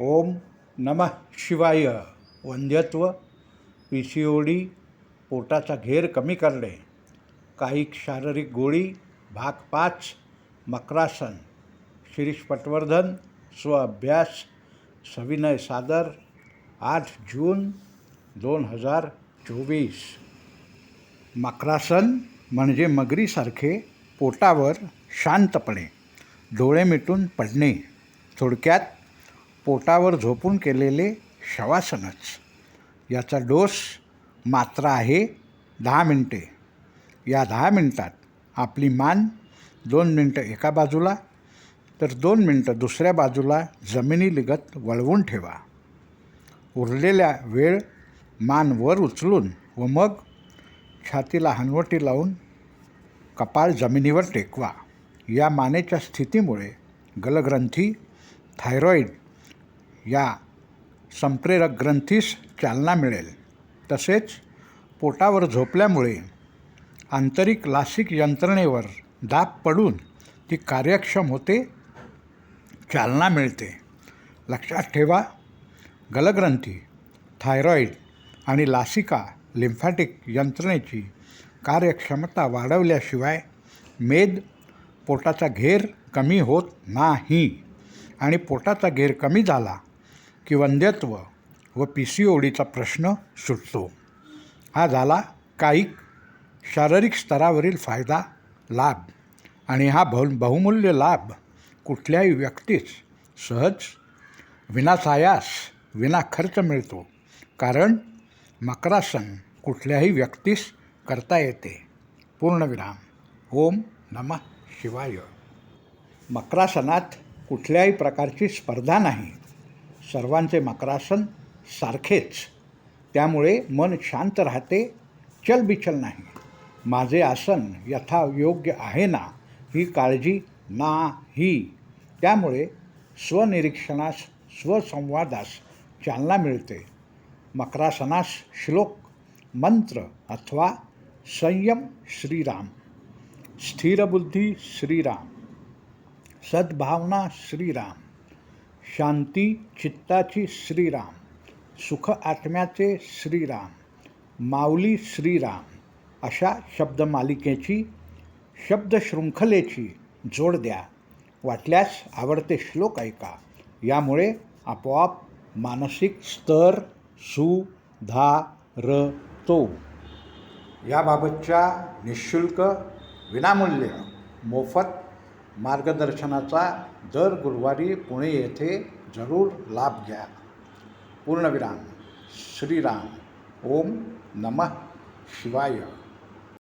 ओम नमः शिवाय. वंध्यत्व पी सी ओ डी पोटाचा घेर कमी करणे काही शारीरिक गोळी भाग पाच मकरासन शिरीष पटवर्धन स्वअभ्यास सविनय सादर आठ जून दोन हजार चोवीस. मकरासन म्हणजे मगरीसारखे पोटावर शांतपणे डोळे मिटून पडणे थोडक्यात पोटावर झोपून केलेले शवासनच. याचा डोस मात्र आहे दहा मिनटे. या दहा मिनटात आपली मान दोन मिनटं एका बाजूला तर दोन मिनटं दुसऱ्या बाजूला जमिनीलगत वळवून ठेवा. उरलेल्या वेळ मान वर उचलून व मग छातीला हनवटी लावून कपाळ जमिनीवर टेकवा. या मानेच्या स्थितीमुळे गलग्रंथी थायरॉईड या संप्रेरक ग्रंथीस चालना मिळेल. तसेच पोटावर झोपल्यामुळे आंतरिक लासिक यंत्रणेवर दाब पडून ती कार्यक्षम होते चालना मिळते. लक्षात ठेवा गलग्रंथी थायरॉईड आणि लासिका लिम्फॅटिक यंत्रणेची कार्यक्षमता वाढवल्याशिवाय मेद पोटाचा घेर कमी होत नाही आणि पोटाचा घेर कमी झाला की वंध्यत्व व पी सी ओ डीचा प्रश्न सुटतो. हा झाला कायिक शारीरिक स्तरावरील फायदा लाभ आणि हा बहु बहुमूल्य लाभ कुठल्याही व्यक्तीस सहज विनासायास विना खर्च मिळतो. कारण मकरासन कुठल्याही व्यक्तीस करता येते. पूर्णविराम ओम नमः शिवाय. मकरासनात कुठल्याही प्रकारची स्पर्धा नाही. सर्वांचे मकरासन सारखेच. त्यामुळे मन शांत राहते चलबिचल नाही. माझे आसन यथायोग्य आहे ना ही काळजी नाही. त्यामुळे स्वनिरीक्षणास स्वसंवादास चालना मिळते. मकरासनास श्लोक मंत्र अथवा संयम श्रीराम. स्थिरबुद्धी श्रीराम. सद्भावना श्रीराम. शांती चित्ताची श्रीराम सुख आत्म्याचे श्रीराम माऊली श्रीराम अशा शब्दमालिकेची शब्दशृंखलेची जोड द्या. वाटल्यास आवडते श्लोक ऐका. यामुळे आपोआप मानसिक स्तर सु धार तो याबाबतच्या निशुल्क विनामूल्य मोफत मार्गदर्शनाचा दर गुरुवारी पुणे येथे जरूर लाभ घ्या. पूर्णविराम. श्रीराम. ओम नमः शिवाय.